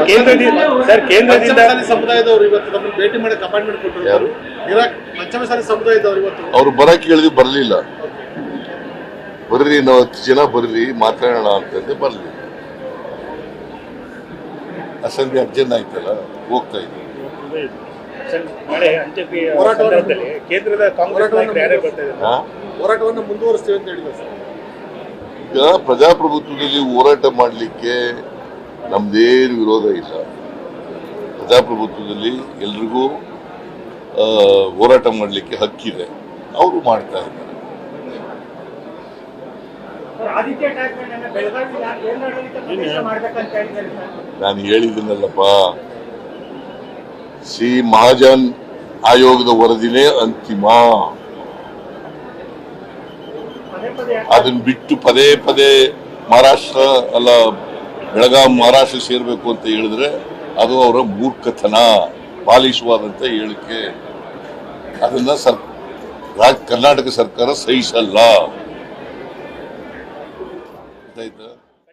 Sir ಕೇಂದ್ರದಿಂದ sir ಕೇಂದ್ರದಿಂದ ಸಮುದಾಯದವರು ಇವತ್ತು ನಮ್ಮನ್ನು ಭೇಟಿ ಮಾಡಿ ಅಪಾಯಿಂಟ್ಮೆಂಟ್ ಕೊಟ್ಟರು. ಯಾರು? ಇರಾಕ್ ಪಂಚಮಸಾಲಿ ಸಮುದಾಯದವರು ಇವತ್ತು. ಅವ್ರು ಬರಕ್ಕೆ ಹೇಳಿದ್ರು ಬರಲಿಲ್ಲ. ಬರ್ರಿ ನಾವು ಹತ್ತು ಜನ ಬರ್ರಿ ಮಾತಾಡೋಣ ಅಂತಂದ್ರೆ ಬರಲಿಲ್ಲ. ಅಸಂಖ್ಯ ಅರ್ಜೆಂಟ್ ಆಯ್ತಲ್ಲ ಹೋಗ್ತಾ ಇದ್ವಿ. ಸರ್, ನಾಳೆ ಅಂತ್ಯಕ್ರಿಯೆ ಹೋರಾಟವನ್ನು- ಸಂದರ್ಭದಲ್ಲಿ ಕೇಂದ್ರದ ಕಾಂಗ್ರೆಸ್ ನಾಯಕರು ಯಾರೇ ಬರ್ತಾ ಇದ್ದಾರೆ? ಹಾ? ಹೋರಾಟವನ್ನು ಮುಂದುವರಿಸ್ತೀವಿ ಅಂತ ಹೇಳಿದ್ರು ಸರ್. ಈಗ ಪ್ರಜಾಪ್ರಭುತ್ವದಲ್ಲಿ ಹೋರಾಟ ಮಾಡಲಿಕ್ಕೆ ನಮ್ದೇನು ವಿರೋಧ ಇಲ್ಲ. ಪ್ರಜಾಪ್ರಭುತ್ವದಲ್ಲಿ ಎಲ್ರಿಗೂ ಹೋರಾಟ ಮಾಡಲಿಕ್ಕೆ ಹಕ್ಕಿದೆ. ಅವರು ಮಾಡ್ತಾ ಇದ್ದಾರೆ. ನಾನು ಹೇಳಿದ್ದೀನಲ್ಲಪ್ಪ ಸಿ ಮಹಾಜನ್ ಆಯೋಗದ ವರದಿನೇ ಅಂತಿಮ. ಅದನ್ನ ಬಿಟ್ಟು ಪದೇ ಪದೇ ಮಹಾರಾಷ್ಟ್ರ ಅಲ್ಲ ಬೆಳಗಾಂ ಮಹಾರಾಷ್ಟ್ರ ಸೇರಬೇಕು ಅಂತ ಹೇಳಿದ್ರೆ ಅದು ಅವರ ಮೂರ್ಖತನ, ಪಾಲಿಸುವಾದಂತ ಹೇಳಿಕೆ. ಅದನ್ನ ಸರ್, ರಾಜ್, ಕರ್ನಾಟಕ ಸರ್ಕಾರ ಸಹಿಸಲ್ಲ.